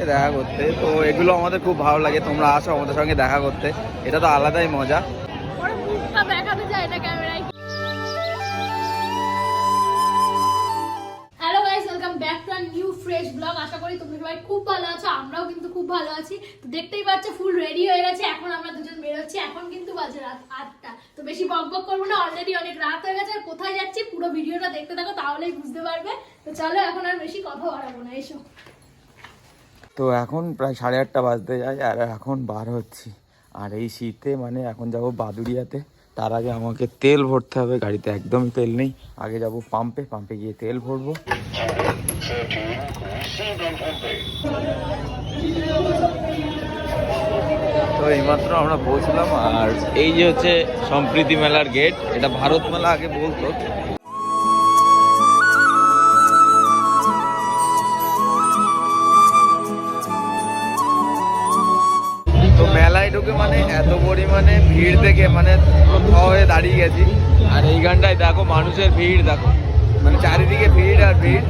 আসে দেখা করতে। তো এগুলো আমাদের খুব ভালো লাগে, তোমরা আসো আমাদের সঙ্গে দেখা করতে। এটা তো আলাদাই মজা। আমরাও কিন্তু খুব ভালো আছি। দেখতেই ফুল রেডি হয়ে গেছে। এখন আমরা দুজন বেরোচ্ছি। এখন কিন্তু বাজে রাত আটটা। তো বেশি বক বক করব না অলরেডি অনেক রাত হয়ে গেছে। আর কোথায় যাচ্ছি, পুরো ভিডিওটা দেখতে থাকো, তাহলেই বুঝতে পারবে। তো চলো, এখন আর বেশি কথা বাড়াবো না, এসো। তো এখন প্রায় সাড়ে আটটা বাজতে যায় আর এখন বার হচ্ছি। আর এই শীতে মানে এখন যাব বাদুড়িয়াতে। তার আগে আমাকে তেল ভরতে হবে, গাড়িতে একদম তেল নেই। আগে যাব পাম্পে পাম্পে গিয়ে তেল ভরবো। তো এইমাত্র আমরা পৌঁছলাম, আর এই যে হচ্ছে সম্প্রীতি মেলার গেট এটা ভারত মেলা আগে বলতো। পরিমাণে ভিড় দেখে মানে হয়ে দাঁড়িয়ে গেছি। আর এই গানটায় দেখো মানুষের ভিড় দেখো। মানে চারিদিকে ভিড় আর ভিড়।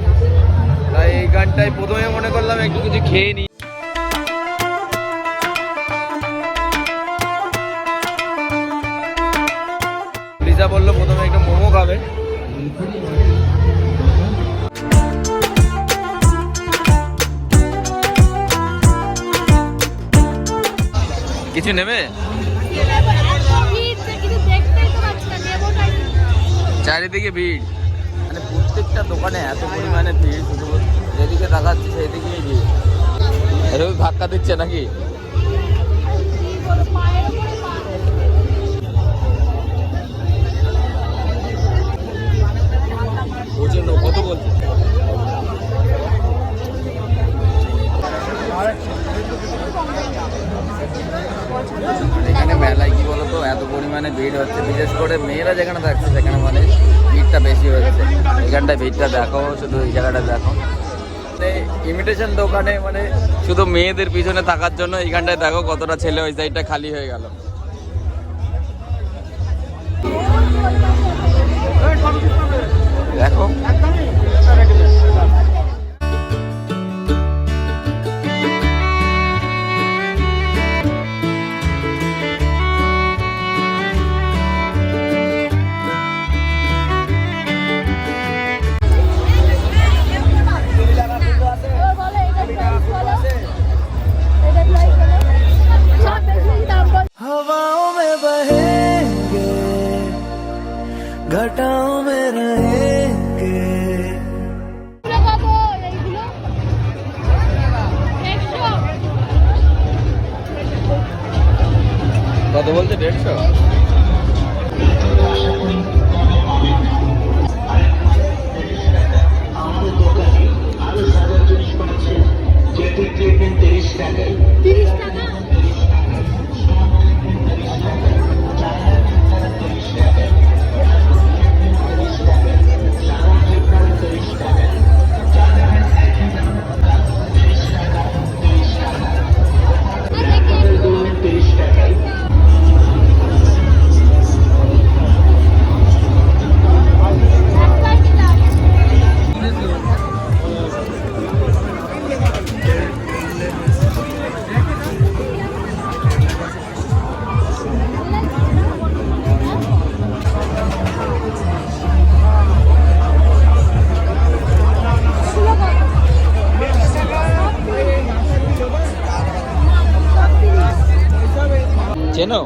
তাই এই গানটায় প্রথমে মনে করলাম একটু কিছু খেয়ে নিই লিজা বলল প্রথমে একটু মোমো খাবে। কিছু নেবে? চারিদিকে ভিড় মানে প্রত্যেকটা দোকানে এত পরিমাণে ভিড় শুধু যেদিকে তাকাচ্ছি সেদিকেই ভিড় এরকম ধাক্কা দিচ্ছে নাকি হচ্ছে এখানটায় ভিড়টা দেখো শুধু এই জায়গাটা দেখো। ইমিটেশন দোকানে মানে শুধু মেয়েদের পিছনে থাকার জন্য এইখানটায় দেখো কতটা ছেলে ওই সাইডটা খালি হয়ে গেল। দেখো। घटाओं में रहेंगे এগুলো কত? এইগুলো? একশো। কত বলছে দেড়শো চেনো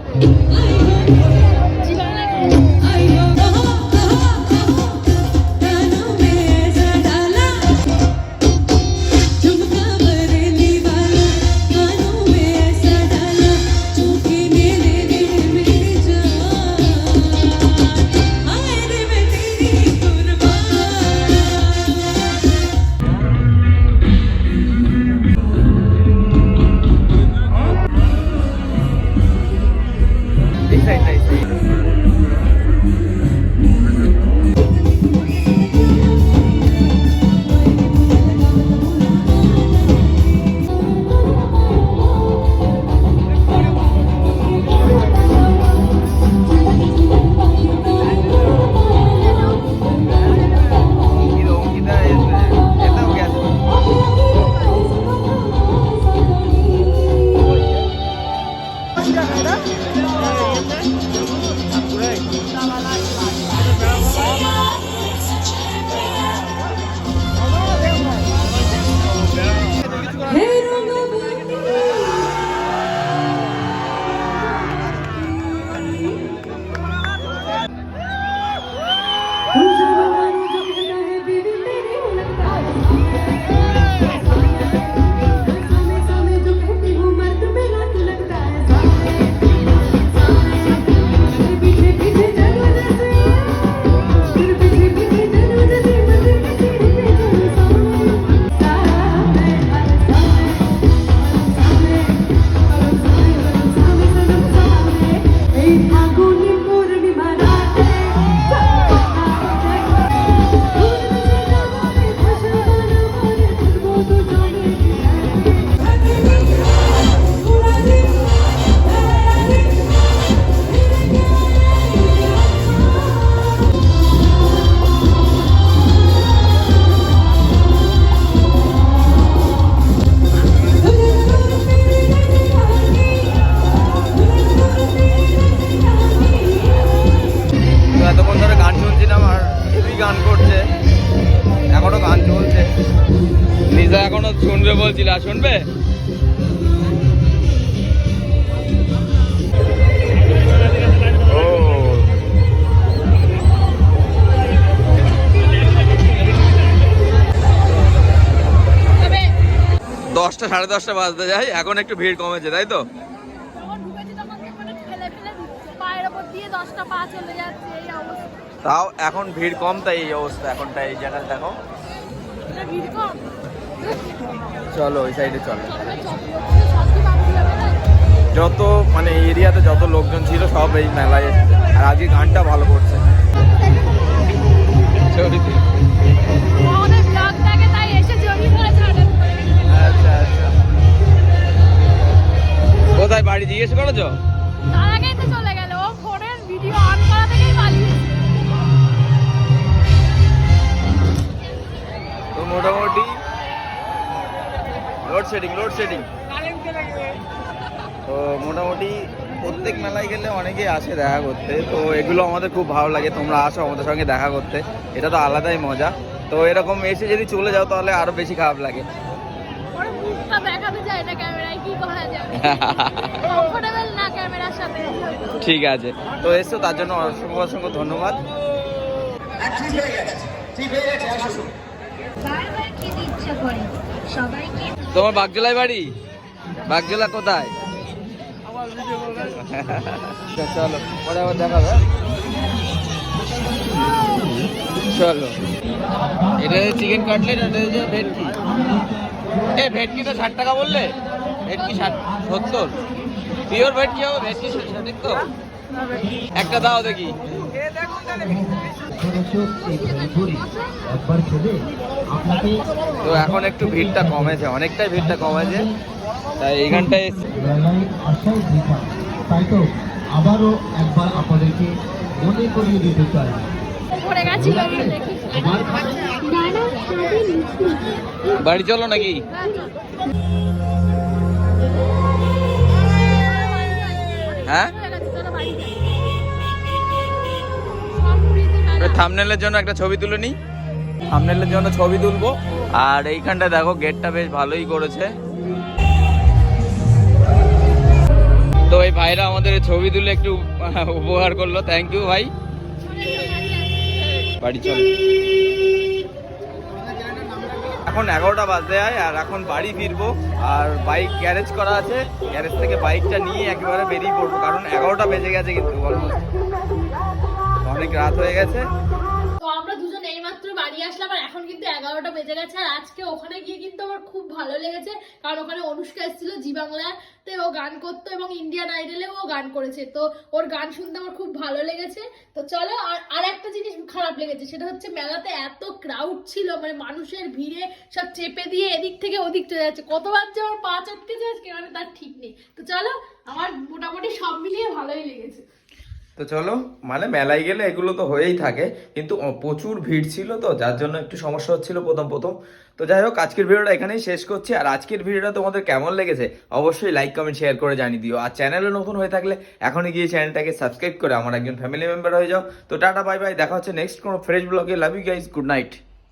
দশটা সাড়ে দশটা বাজতে যায়। এখন একটু ভিড় কমেছে তাই তো? তাও এখন ভিড় কম তাই এই অবস্থা এখনটা এই জায়গায় দেখো। চলো ওই সাইডে চলো। যত মানে এরিয়াতে যত লোকজন ছিল সব এই মেলায় এসেছে। আর আজকে গানটা ভালো করছে। তো মোটামুটি প্রত্যেক মেলায় গেলে অনেকেই আসে দেখা করতে। তো এগুলো আমাদের খুব ভালো লাগে তোমরা আসো আমাদের সঙ্গে দেখা করতে। এটা তো আলাদাই মজা। তো এরকম এসে যদি চলে যাও তাহলে আরও বেশি খারাপ লাগে। ওর মুখটা দেখাতে যায় না ক্যামেরায় কি করা যাবে? কমফোর্টেবল না ক্যামেরার সাথে? ঠিক আছে। তো এসো তার জন্য অসংখ্য অসংখ্য ধন্যবাদ। বারবার খেতে ইচ্ছা করে। সবাইকে তোমার বাগজোলাই বাড়ি? বাগজোলা কোথায়? আচ্ছা, চলো পরে আবার দেখাবে হ্যাঁ? চলো। এটা চিকেন কাটলেট এটা হচ্ছে ভেটকি। এ ভেটকি তো ষাট টাকা বললে? ভেটকি ষাট সত্তর। পিওর ভেটকি হবে ভেটকি সঠিক তো? একটা দাও দেখি। তো এখন একটু ভিড়টা কমেছে অনেকটাই ভিড়টা কমেছে। তাই এইখানটায় তাই তো আবারও একবার আপনাদেরকে মনে করিয়ে দিতে চাই। বাড়ি চলো নাকি? হ্যাঁ? থামনেলের জন্য একটা ছবি তুলে নি থামনেলের জন্য ছবি তুলবো। আর এইখানটা দেখো গেটটা বেশ ভালোই করেছে। তো এই ভাইরা আমাদের ছবি তুলে একটু উপহার করল। থ্যাংক ইউ ভাই। বাড়ি চল। এখন এগারোটা বাজতে যায়, আর এখন বাড়ি ফিরবো। আর বাইক গ্যারেজ করা আছে। গ্যারেজ থেকে বাইকটা নিয়ে একেবারে বেরিয়ে পড়ব, কারণ এগারোটা বেজে গেছে কিন্তু অনেক রাত হয়ে গেছে। বাড়ি আসলাম আর এখন কিন্তু এগারোটা বেজে গেছে আর আজকে ওখানে গিয়ে কিন্তু আমার খুব ভালো লেগেছে। কারণ ওখানে অনুষ্কা এসেছিল জি বাংলাতে ও গান করতো এবং ইন্ডিয়ান আইডলে ও গান করেছে। তো ওর গান শুনতে আমার খুব ভালো লেগেছে। তো চলো আর আর একটা জিনিস খারাপ লেগেছে, সেটা হচ্ছে মেলাতে এত ক্রাউড ছিল মানে মানুষের ভিড়ে সব চেপে দিয়ে এদিক থেকে ওদিক চলে যাচ্ছে। কতবার যে আমার পা চটকে যাচ্ছে মানে তার ঠিক নেই। তো চলো, আমার মোটামুটি সব মিলিয়ে ভালোই লেগেছে। তো চলো মানে মেলায় গেলে এগুলো তো হয়েই থাকে, কিন্তু প্রচুর ভিড় ছিল তো, যার জন্য একটু সমস্যা হচ্ছিল প্রথম প্রথম। তো যাই হোক, আজকের ভিডিওটা এখানেই শেষ করছি, আর আজকের ভিডিওটা তোমাদের কেমন লেগেছে অবশ্যই লাইক, কমেন্ট, শেয়ার করে জানিয়ে দিও। আর চ্যানেলে নতুন হয়ে থাকলে এখনই গিয়ে চ্যানেলটাকে সাবস্ক্রাইব করে আমার একজন ফ্যামিলি মেম্বার হয়ে যাও। তো টাটা, বাই বাই, দেখা হচ্ছে নেক্সট কোনো ফ্রেশ ব্লগে love you guys good night